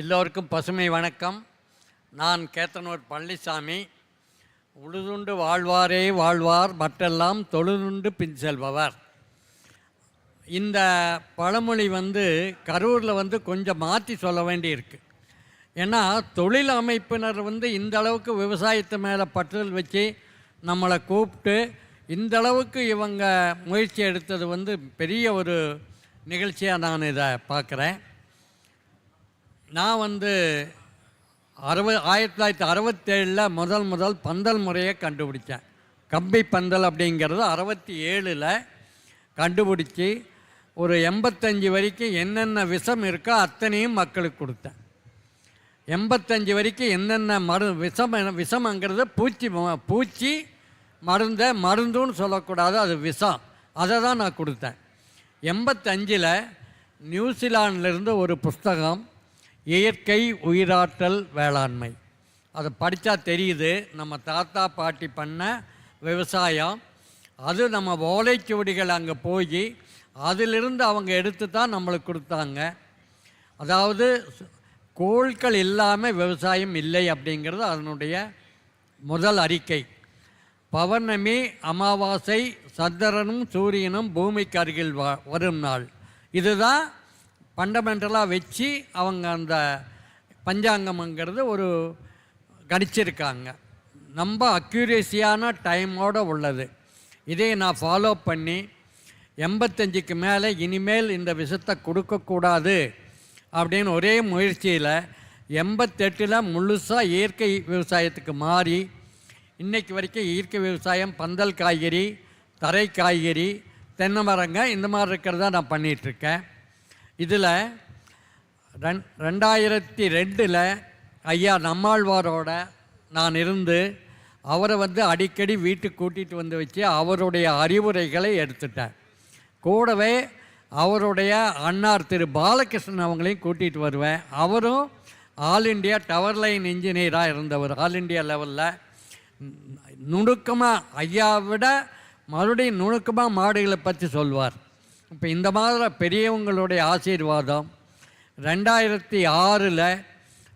எல்லோருக்கும் பசுமை வணக்கம். நான் கேத்தனூர் பழனிசாமி. உழுதுண்டு வாழ்வாரே வாழ்வார் மற்றெல்லாம் தொழுதுண்டு பின் செல்பவர். இந்த பழமொழி வந்து கரூரில் வந்து கொஞ்சம் மாற்றி சொல்ல வேண்டியிருக்கு. ஏன்னா தொழில் அமைப்பினர் வந்து இந்த அளவுக்கு விவசாயத்து மேலே பற்றுதல் வச்சு நம்மளை கூப்பிட்டு இந்த அளவுக்கு இவங்க முயற்சி எடுத்தது வந்து பெரிய ஒரு நிகழ்ச்சியாக நான் இதை பார்க்குறேன். நான் வந்து அறுபது ஆயிரத்தி தொள்ளாயிரத்தி அறுபத்தேழில் முதல் முதல் பந்தல் முறையை கண்டுபிடிச்சேன் கம்பி பந்தல் அப்படிங்கிறது அறுபத்தி ஏழில் கண்டுபிடிச்சி ஒரு எண்பத்தஞ்சு வரைக்கும் என்னென்ன விஷம் இருக்கோ அத்தனையும் மக்களுக்கு கொடுத்தேன். எண்பத்தஞ்சு வரைக்கும் என்னென்ன மரு விஷம் விஷமங்கிறது பூச்சி பூச்சி மருந்தை மருந்துன்னு சொல்லக்கூடாது அது விஷம். அதை தான் நான் கொடுத்தேன். எண்பத்தஞ்சில் நியூசிலாண்டிலிருந்து ஒரு புஸ்தகம் இயற்கை உயிராற்றல் வேளாண்மை. அதை படித்தா தெரியுது. நம்ம தாத்தா பாட்டி பண்ண விவசாயம். அது நம்ம ஓலைச்சுவடிகள் அங்கே போய் அதிலிருந்து அவங்க எடுத்து தான் நம்மளுக்கு கொடுத்தாங்க. அதாவது கோள்கள் இல்லாமல் விவசாயம் இல்லை அப்படிங்கிறது அதனுடைய முதல் அறிக்கை. பௌர்ணமி அமாவாசை சந்திரனும் சூரியனும் பூமிக்கு அருகில் வ வரும் நாள். இதுதான் ஃபண்டமெண்டலாக வச்சு அவங்க அந்த பஞ்சாங்கம்ங்கிறது ஒரு கணிச்சிருக்காங்க. ரொம்ப அக்யூரேசியான டைமோடு உள்ளது. இதை நான் ஃபாலோ பண்ணி எண்பத்தஞ்சுக்கு மேலே இனிமேல் இந்த விஷத்தை கொடுக்கக்கூடாது அப்படின்னு ஒரே முயற்சியில் எண்பத்தெட்டில் முழுசாக இயற்கை விவசாயத்துக்கு மாறி இன்றைக்கு வரைக்கும் இயற்கை விவசாயம் பந்தல் காய்கறி தரை காய்கறி தென்னை மரங்க இந்த மாதிரி இருக்கிறதா நான் பண்ணிகிட்ருக்கேன் இதில் ரெண் ரெண்டாயிரத்தி ரெண்டில் ஐயா நம்மாழ்வாரோட நான் இருந்து அவரை வந்து அடிக்கடி வீட்டுக்கு கூட்டிகிட்டு வந்து வச்சு அவருடைய அறிவுரைகளை எடுத்துட்டேன். கூடவே அவருடைய அன்னார் திரு பாலகிருஷ்ணன் அவங்களையும் கூட்டிகிட்டு வருவேன். அவரும் ஆல் இண்டியா டவர் லைன் இன்ஜினியராக இருந்தவர். ஆல் இண்டியா லெவலில். நுணுக்கமாக ஐயாவை விட மறுபடியும் நுணுக்கமாக மாடுகளை பற்றி சொல்வார். இப்போ இந்த மாதிரி பெரியவங்களுடைய ஆசீர்வாதம். ரெண்டாயிரத்தி ஆறில்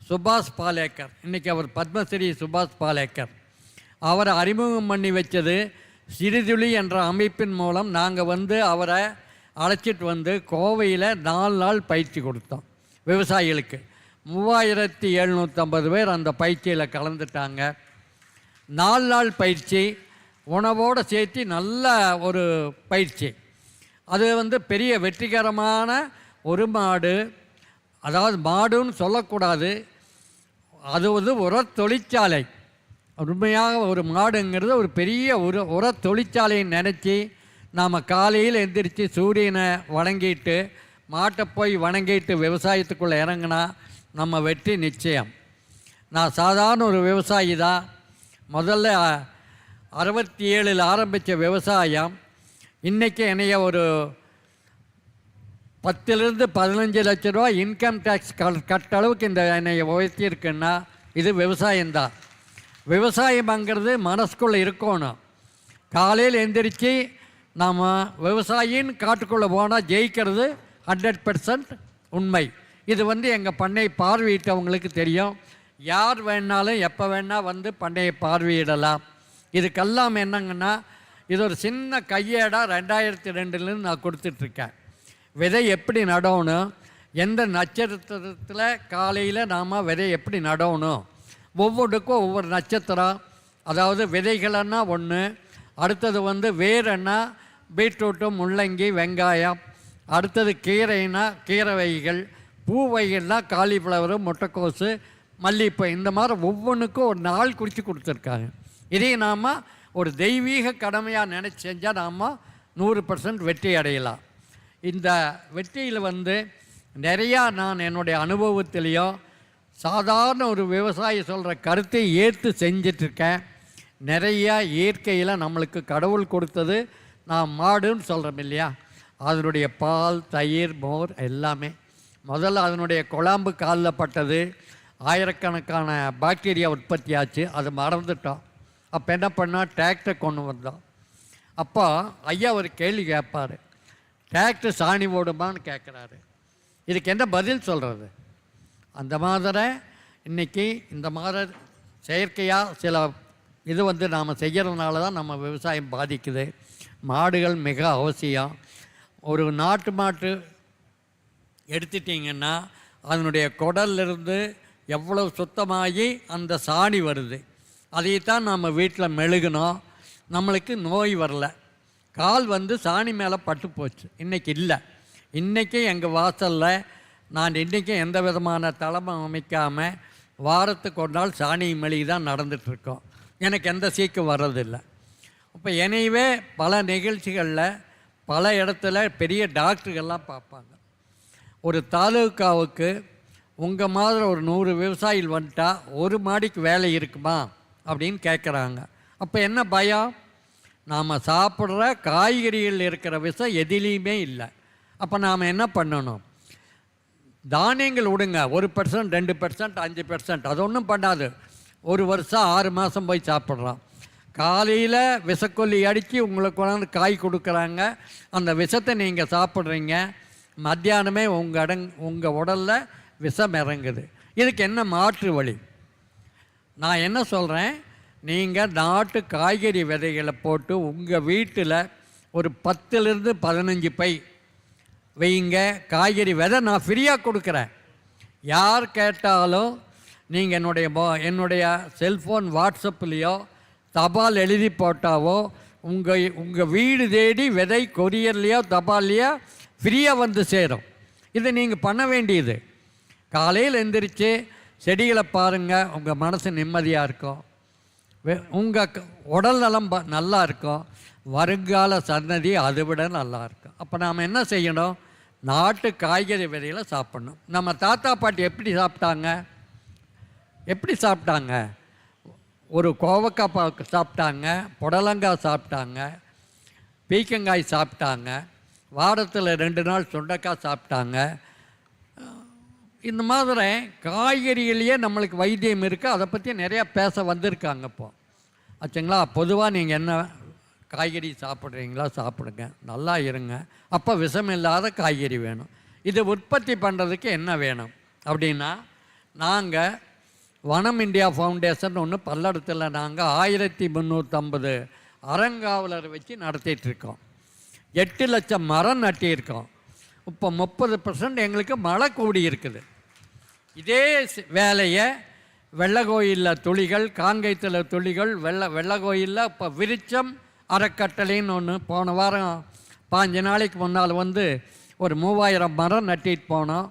சுபாஷ் பாலேக்கர் இன்றைக்கி அவர் பத்மஸ்ரீ சுபாஷ் பாலேக்கர் அவரை அறிமுகம் பண்ணி வச்சது சிறுதுளி என்ற அமைப்பின் மூலம் நாங்கள் வந்து அவரை அழைச்சிட்டு வந்து கோவையில் நாலு நாள் பயிற்சி கொடுத்தோம் விவசாயிகளுக்கு. மூவாயிரத்தி எழுநூற்றம்பது பேர் அந்த பயிற்சியில் கலந்துட்டாங்க. நாலு நாள் பயிற்சி உணவோடு சேர்த்து நல்ல ஒரு பயிற்சி. அது வந்து பெரிய வெற்றிகரமான ஒரு மாடு. அதாவது மாடுன்னு சொல்லக்கூடாது. அது வந்து உர தொழிற்சாலை உண்மையாக ஒரு மாடுங்கிறது ஒரு பெரிய ஒரு உர தொழிற்சாலையை நினச்சி நாம் காலையில் எந்திரிச்சு சூரியனை வணங்கிட்டு மாட்டை போய் வணங்கிட்டு விவசாயத்துக்குள்ளே இறங்கினா நம்ம வெற்றி நிச்சயம். நான் சாதாரண ஒரு விவசாயி தான். முதல்ல அறுபத்தி ஏழில் ஆரம்பித்த விவசாயம். இன்றைக்கி என்னைய ஒரு பத்துலேருந்து பதினஞ்சு லட்ச ரூபா இன்கம் டேக்ஸ் கட்ட அளவுக்கு இந்த என்னை உயர்த்தியிருக்குன்னா இது விவசாயம்தான் விவசாயம்ங்கிறது மனசுக்குள்ளே இருக்கணும். காலையில் எந்திரிச்சு நாம் விவசாயின்னு காட்டுக்குள்ளே போனால் ஜெயிக்கிறது ஹண்ட்ரட் பர்சன்ட் உண்மை. இது வந்து எங்கள் பண்ணை பார்வையிட்டவங்களுக்கு தெரியும். யார் வேணாலும் எப்போ வேணால் வந்து பண்ணையை பார்வையிடலாம். இதுக்கெல்லாம் என்னங்கன்னா இது ஒரு சின்ன கையேடாக ரெண்டாயிரத்தி ரெண்டுலேருந்து நான் கொடுத்துட்ருக்கேன். விதை எப்படி நடணும்? எந்த நட்சத்திரத்தில் காலையில் நாம் விதை எப்படி நடணும்? ஒவ்வொன்றுக்கும் ஒவ்வொரு நட்சத்திரம். அதாவது விதைகளன்னா ஒன்று அடுத்தது வந்து வேறுன்னா பீட்ரூட்டு முள்ளங்கி வெங்காயம். அடுத்தது கீரைனா கீரை வகைகள் பூ வகைகள்னா காலிஃப்ளவரு முட்டைக்கோசு மல்லிப்பூ இந்த மாதிரி ஒவ்வொன்றுக்கும் ஒரு நாள் குறித்து கொடுத்துருக்காங்க. இதையும் நாம் ஒரு தெய்வீக கடமையாக நினச்சி செஞ்சால் நாம் நூறு பர்சன்ட் வெற்றி அடையலாம். இந்த வெற்றியில் வந்து நிறையா நான் என்னுடைய அனுபவத்திலையும் சாதாரண ஒரு விவசாயி சொல்கிற கருத்தை ஏற்று செஞ்சிட்ருக்கேன் நிறையா இயற்கையில் நம்மளுக்கு கடவுள் கொடுத்தது நான் மாடுன்னு சொல்கிறோம் இல்லையா? அதனுடைய பால் தயிர் மோர் எல்லாமே. முதல்ல அதனுடைய குழம்பு காலில் பட்டது. ஆயிரக்கணக்கான பாக்டீரியா உற்பத்தி ஆச்சு அது மறந்துட்டோம். அப்போ என்ன பண்ணால் டிராக்டர் கொண்டு வந்தான் அப்போ ஐயா ஒரு கேள்வி கேட்பார். டிராக்டர் சாணி ஓடுமான்னு கேட்குறாரு. இதுக்கு என்ன பதில் சொல்கிறது அந்த மாதிரி இன்றைக்கி இந்த மாதிரி செயற்கையாக சில இது வந்து நாம் செய்கிறதுனால தான் நம்ம விவசாயம் பாதிக்குது. மாடுகள் மிக அவசியம். ஒரு நாட்டு மாட்டு எடுத்துட்டிங்கன்னா அதனுடைய குடல்லிருந்து எவ்வளவு சுத்தமாகி அந்த சாணி வருது. அதைத்தான் நம்ம வீட்டில் மெழுகினோம். நம்மளுக்கு நோய் வரல. கால் வந்து சாணி மேலே பட்டு போச்சு. இன்றைக்கி இல்லை. இன்றைக்கி எங்கள் வாசலில் நான் இன்றைக்கும் எந்த விதமான தலைமை அமைக்காமல் வாரத்துக்கு ஒரு நாள் சாணி மெழுகி தான் நடந்துகிட்ருக்கோம் எனக்கு எந்த சீக்கம் வர்றதில்லை. அப்போ எனவே பல நிகழ்ச்சிகளில் பல இடத்துல பெரிய டாக்டர்கள்லாம் பார்ப்பாங்க. ஒரு தாலுக்காவுக்கு உங்கள் மாதிரி ஒரு நூறு விவசாயிகள் வந்துட்டால் ஒரு மாடிக்கு வேலை இருக்குமா? அப்படின்னு கேட்குறாங்க. அப்போ என்ன பயம்? நாம் சாப்பிட்ற காய்கறிகள் இருக்கிற விஷம் எதிலையுமே இல்லை. அப்போ நாம் என்ன பண்ணணும்? தானியங்கள் விடுங்க. ஒரு பர்சன்ட் ரெண்டு பர்சன்ட் அஞ்சு பர்சன்ட் அது ஒன்றும் பண்ணாது. ஒரு வருஷம் ஆறு மாதம் போய் சாப்பிட்றோம். காலையில் விஷக்கொல்லி அடித்து உங்களுக்கு கொண்டாந்து காய் கொடுக்குறாங்க. அந்த விஷத்தை நீங்கள் சாப்பிட்றீங்க. மத்தியானமே உங்கள் இடங் உங்கள் உடலில் விஷம் இறங்குது. இதுக்கு என்ன மாற்று வழி? நான் என்ன சொல்கிறேன் நீங்கள் நாட்டு காய்கறி விதைகளை போட்டு உங்கள் வீட்டில் ஒரு பத்துலேருந்து பதினஞ்சு பை வைங்க. காய்கறி விதை நான் ஃப்ரீயாக கொடுக்குறேன். யார் கேட்டாலும் நீங்கள் என்னுடைய என்னுடைய செல்ஃபோன் வாட்ஸ்அப்லேயோ தபால் எழுதி போட்டாவோ உங்கள் உங்கள் வீடு தேடி விதை கொரியர்லேயோ தபால்லையோ ஃப்ரீயாக வந்து சேரும். இதை நீங்கள் பண்ண வேண்டியது. காலையில் எந்திரிச்சு செடிகளை பாருங்கள் உங்கள் மனசு நிம்மதியாக இருக்கும். உங்கள் உடல் நலம் ப- நல்லா இருக்கும். வருங்கால சன்னதி அதை விட நல்லா இருக்கும். அப்போ நாம் என்ன செய்யணும்? நாட்டு காய்கறி விதைகளை சாப்பிட்ணும். நம்ம தாத்தா பாட்டி எப்படி சாப்பிட்டாங்க? எப்படி சாப்பிட்டாங்க? ஒரு கோவக்காய் பா- சாப்பிட்டாங்க புடலங்காய் சாப்பிட்டாங்க பீக்கங்காய் சாப்பிட்டாங்க வாரத்தில் ரெண்டு நாள் சுண்டைக்காய் சாப்பிட்டாங்க இந்த மாதிரி காய்கறிகளையே நம்மளுக்கு வைத்தியம் இருக்குது அதை பற்றி நிறையா பேச வந்திருக்காங்க இப்போ. ஆச்சுங்களா? பொதுவாக நீங்கள் என்ன காய்கறி சாப்பிட்றீங்களா சாப்பிடுங்க. நல்லா இருங்க. அப்போ விஷம் இல்லாத காய்கறி வேணும். இதை உற்பத்தி பண்ணுறதுக்கு என்ன வேணும்? அப்படின்னா நாங்கள் வனம் இந்தியா ஃபவுண்டேஷன் ஒன்று பல்லடத்தில் நாங்கள் ஆயிரத்தி முந்நூற்றம்பது அறங்காவலர் வச்சு நடத்திட்டுருக்கோம் எட்டு லட்சம் மரம் நட்டியிருக்கோம். இப்போ முப்பது பர்சன்ட் எங்களுக்கு மழை கூடி இருக்குது. இதே ஸ்- வேலையை வெள்ளகோயிலில் துளிகள் காங்கேயத்தில் துளிகள் வெள்ள வெள்ளகோயிலில் இப்போ விருச்சம் அறக்கட்டளைன்னு ஒன்று போன வாரம் பாஞ்சு நாளைக்கு முன்னால் வந்து ஒரு மூவாயிரம் மரம் நட்டிட்டு போனோம்.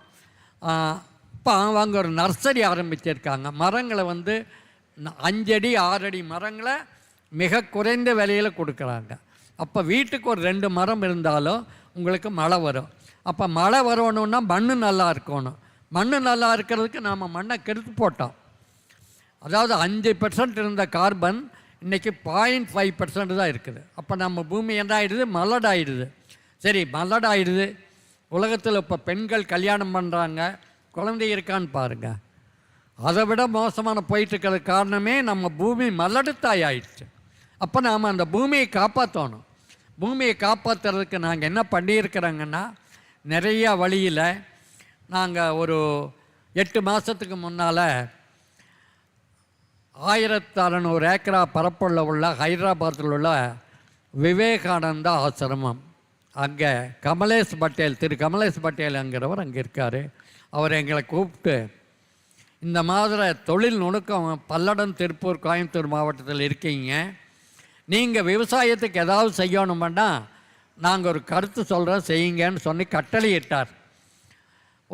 இப்போ அவங்க ஒரு நர்சரி ஆரம்பிச்சிருக்காங்க. மரங்களை வந்து அஞ்சடி ஆறடி மரங்களை மிக குறைந்த விலையில் கொடுக்குறாங்க. அப்போ வீட்டுக்கு ஒரு ரெண்டு மரம் இருந்தாலும் உங்களுக்கு மழை வரும். அப்போ மழை வரணுன்னா மண் நல்லா இருக்கணும். மண் நல்லா இருக்கிறதுக்கு நாம் மண்ணை கெடுத்து போட்டோம். அதாவது அஞ்சு பெர்சன்ட் இருந்த கார்பன் இன்றைக்கி பாயிண்ட் ஃபைவ் பர்சன்ட் தான் இருக்குது. அப்போ நம்ம பூமி என்ன ஆகிடுது மலடாயிடுது. சரி மலடாயிடுது. உலகத்தில் இப்போ பெண்கள் கல்யாணம் பண்ணுறாங்க குழந்தை இருக்கான்னு பாருங்கள் அதை விட மோசமான போயிட்டு இருக்கிற காரணமே நம்ம பூமி மலடுத்தாய் ஆயிடுச்சு. அப்போ நாம் அந்த பூமியை காப்பாற்றணும் பூமியை காப்பாற்றுறதுக்கு நாங்கள் என்ன பண்ணியிருக்கிறோங்கன்னா நிறையா வழியில் நாங்கள் ஒரு எட்டு மாதத்துக்கு முன்னால் ஆயிரத்து அறநூறு ஏக்கரா பரப்புள்ள உள்ள ஹைதராபாத்தில் உள்ள விவேகானந்தா ஆசிரமம். அங்கே கமலேஷ் பட்டேல் திரு கமலேஷ் பட்டேலுங்கிறவர் அங்கே இருக்கார். அவர் எங்களை கூப்பிட்டு இந்த மாதிரி தொழில் நுணுக்கம் பல்லடம் திருப்பூர் கோயம்புத்தூர் மாவட்டத்தில் இருக்கீங்க. நீங்கள் விவசாயத்துக்கு ஏதாவது செய்யணுமென்னா நாங்கள் ஒரு கருத்து சொல்கிறோம் செய்யுங்கன்னு சொல்லி கட்டளையிட்டார்.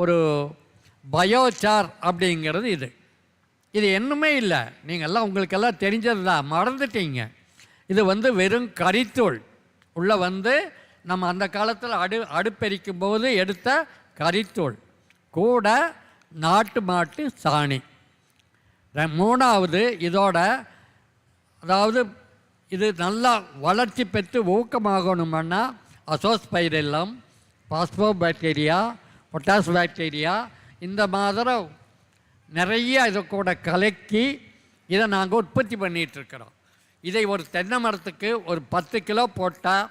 ஒரு பயோசார் அப்படிங்கிறது இது. இது என்னமே இல்லை. நீங்கள்லாம் உங்களுக்கெல்லாம் தெரிஞ்சது தான். மறந்துட்டீங்க. இது வந்து வெறும் கரித்தூள். உள்ளே வந்து நம்ம அந்த காலத்தில் அடு அடுப்பெரிக்கும் போது எடுத்த கரித்தூள். கூட நாட்டு மாட்டு சாணி. மூணாவது இதோட அதாவது இது நல்லா வளர்ச்சி பெற்று ஊக்கமாகணும்னா அசோஸ்பைரெல்லம் பாஸ்போபாக்டீரியா பொட்டாஸ் பாக்டீரியா இந்த மாதிரி நிறைய இதை கூட கலக்கி இதை நாங்கள் உற்பத்தி பண்ணிகிட்ருக்குறோம் இதை ஒரு தென்னை மரத்துக்கு ஒரு பத்து கிலோ போட்டால்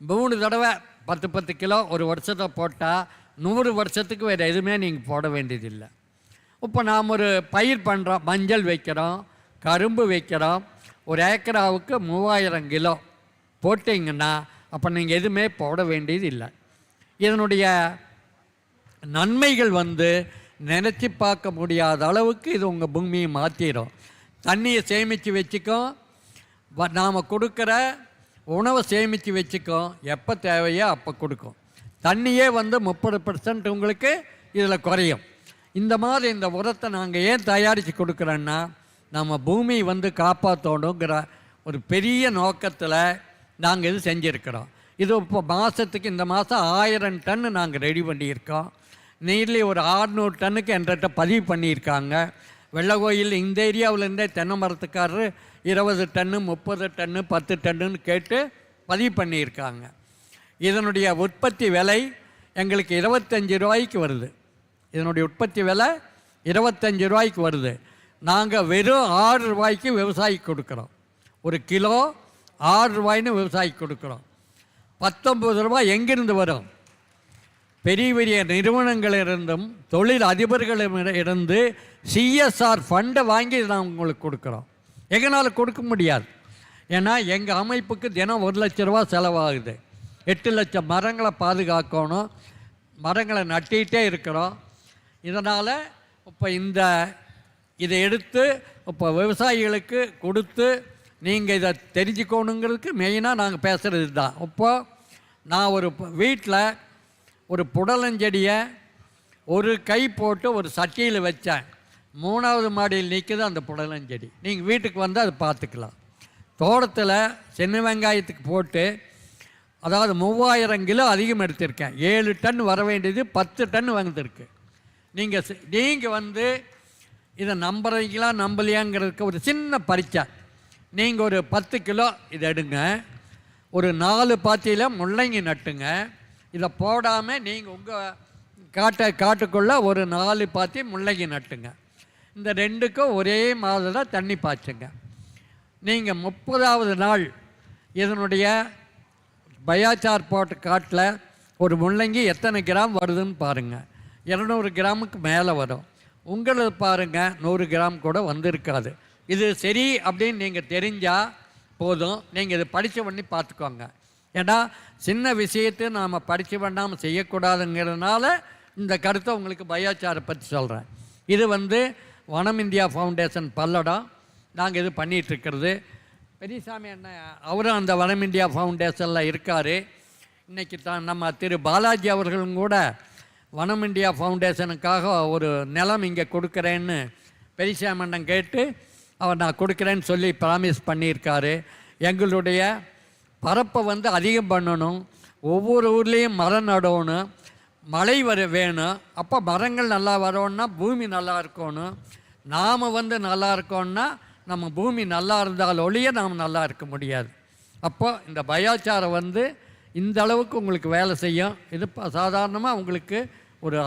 மூணு தடவை பத்து பத்து கிலோ ஒரு வருஷத்தை போட்டால் நூறு வருஷத்துக்கு வேறு எதுவுமே நீங்கள் போட வேண்டியதில்லை. இப்போ நாம் ஒரு பயிர் பண்ணுறோம் மஞ்சள் வைக்கிறோம் கரும்பு வைக்கிறோம் ஒரு ஏக்கராவுக்கு மூவாயிரம் கிலோ போட்டிங்கன்னா அப்போ நீங்கள் எதுவுமே போட வேண்டியது இல்லை இதனுடைய நன்மைகள் வந்து நினச்சி பார்க்க முடியாத அளவுக்கு இது உங்கள் பூமியை மாற்றிடும் தண்ணியை சேமித்து வச்சுக்கும் நாம் கொடுக்குற உணவை சேமித்து வச்சுக்கும் எப்போ தேவையோ அப்போ கொடுக்கும். தண்ணியே வந்து முப்பது பர்சன்ட் உங்களுக்கு இதில் குறையும். இந்த மாதிரி இந்த உரத்தை நாங்கள் ஏன் தயாரித்து கொடுக்குறோன்னா நம்ம பூமி வந்து காப்பாற்றணுங்கிற ஒரு பெரிய நோக்கத்தில் நாங்கள் இது செஞ்சுருக்கிறோம். இது இப்போ மாதத்துக்கு இந்த மாதம் ஆயிரம் டன்னு நாங்கள் ரெடி பண்ணியிருக்கோம். நீர்லி ஒரு ஆறுநூறு டன்னுக்கு என்கிட்ட பதிவு பண்ணியிருக்காங்க. வெள்ளகோயில் இந்த ஏரியாவிலேருந்தே தென்னை மரத்துக்காரர் இருபது டன்னு முப்பது டன்னு பத்து டன்னுன்னு கேட்டு பதிவு பண்ணியிருக்காங்க. இதனுடைய உற்பத்தி விலை எங்களுக்கு இருபத்தஞ்சி ரூபாய்க்கு வருது. இதனுடைய உற்பத்தி விலை இருபத்தஞ்சி ரூபாய்க்கு வருது. நாங்கள் வெறும் ஆறு ரூபாய்க்கு விவசாயிக்கு கொடுக்குறோம். ஒரு கிலோ ஆறு ரூபாய்னு விவசாயிக்கு கொடுக்குறோம். பத்தொம்பது ரூபாய் எங்கிருந்து வரும்? பெரிய பெரிய நிறுவனங்களிலிருந்தும் தொழில் அதிபர்களிடமிருந்து சிஎஸ்ஆர் ஃபண்டை வாங்கி நான் உங்களுக்கு கொடுக்குறோம். எங்களால் கொடுக்க முடியாது. ஏன்னா எங்கள் அமைப்புக்கு தினம் ஒரு லட்ச ரூபா செலவாகுது. எட்டு லட்சம் மரங்களை பாதுகாக்கணும். மரங்களை நட்டிகிட்டே இருக்கிறோம். இதனால் இப்போ இந்த இதை எடுத்து இப்போ விவசாயிகளுக்கு கொடுத்து நீங்கள் இதை தெரிஞ்சுக்கணுங்கிறதுக்கு மெயினாக நாங்கள் பேசுகிறது தான் இப்போது நான் ஒரு வீட்டில் ஒரு புடலஞ்செடியை ஒரு கை போட்டு ஒரு சட்டியில் வச்சேன். மூணாவது மாடியில் நிற்குது அந்த புடலஞ்செடி. நீங்கள் வீட்டுக்கு வந்து அதை பார்த்துக்கலாம். தோட்டத்தில் சின்ன வெங்காயத்துக்கு போட்டு அதாவது மூவாயிரம் கிலோ அதிகம் எடுத்திருக்கேன். ஏழு டன் வர வேண்டியது பத்து டன் வந்திருக்கு. நீங்கள் நீங்கள் வந்து இதை நம்புறீங்களா நம்பலையாங்கிறதுக்கு ஒரு சின்ன பரீட்சை. நீங்கள் ஒரு பத்து கிலோ இதை எடுங்க. ஒரு நாலு பாத்தியில் முள்ளங்கி நட்டுங்க. இதை போடாமல் நீங்கள் உங்கள் காட்டை காட்டுக்குள்ளே ஒரு நாலு பாத்தி முள்ளங்கி நட்டுங்க. இந்த ரெண்டுக்கும் ஒரே மாதிரி தண்ணி பாய்ச்சுங்க. நீங்கள் முப்பதாவது நாள் இதனுடைய பயாச்சார் போட்ட காட்டில் ஒரு முள்ளங்கி எத்தனை கிராம் வருதுன்னு பாருங்கள் இரநூறு கிராமுக்கு மேலே வரும். உங்களது பாருங்கள் நூறு கிராம் கூட வந்திருக்காது. இது சரி அப்படின்னு நீங்கள் தெரிஞ்சால் போதும். நீங்கள் இது படித்த பண்ணி பார்த்துக்கோங்க. ஏன்னா சின்ன விஷயத்தை நாம் படித்து பண்ணாமல் செய்யக்கூடாதுங்கிறதுனால இந்த கருத்தை உங்களுக்கு பயாச்சாரை பற்றி சொல்கிறேன் இது வந்து வனம் இந்தியா ஃபவுண்டேஷன் பல்லடம். நாங்கள் இது பண்ணிகிட்ருக்கிறது பெரியசாமி என்ன அவரும் அந்த வனம் இந்தியா ஃபவுண்டேஷனில் இருக்கார். இன்றைக்கி தான் நம்ம திரு பாலாஜி அவர்களும் கூட வனம் இந்தியா ஃபவுண்டேஷனுக்காக ஒரு நிலம் இங்கே கொடுக்குறேன்னு பெரியசாமி அண்ணன் கேட்டு அவர் நான் கொடுக்குறேன்னு சொல்லி ப்ராமிஸ் பண்ணியிருக்காரு. எங்களுடைய பரப்பை வந்து அதிகம் பண்ணணும். ஒவ்வொரு ஊர்லேயும் மரம் நடணும். மழை வர வேணும். அப்போ மரங்கள் நல்லா வரணும்னா பூமி நல்லா இருக்கணும். நாம் வந்து நல்லா இருக்கோம்னா நம்ம பூமி நல்லா இருந்தால் ஒழிய நாம் நல்லா இருக்க முடியாது. அப்போ இந்த பயாச்சாரம் வந்து இந்த அளவுக்கு உங்களுக்கு வேலை செய்யும். இது சாதாரணமாக உங்களுக்கு ஒரு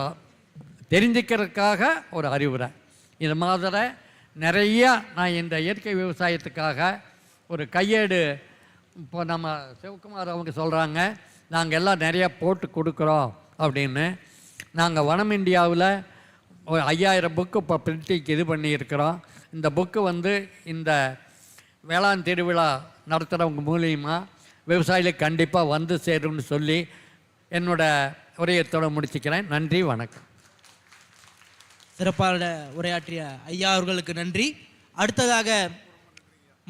தெரிஞ்சுக்கிறதுக்காக ஒரு அறிவுரை. இது மாதிரி நிறையா நான் இந்த இயற்கை விவசாயத்துக்காக ஒரு கையேடு இப்போ நம்ம சிவகுமார் அவங்க சொல்கிறாங்க நாங்கள் எல்லாம் நிறையா போட்டு கொடுக்குறோம் அப்படின்னு. நாங்கள் வனம் இந்தியாவில் ஒரு ஐயாயிரம் புக்கு இப்போ பிரிண்டிங் இது பண்ணியிருக்கிறோம். இந்த புக்கு வந்து இந்த வேளாண் திருவிழா நடத்துகிறவங்க மூலியமாக விவசாயிகளுக்கு கண்டிப்பாக வந்து சேரும்னு சொல்லி என்னோடய உரையத்தோடு முடிச்சுக்கிறேன். நன்றி வணக்கம். சிறப்பான உரையாற்றிய ஐயா அவர்களுக்கு நன்றி. அடுத்ததாக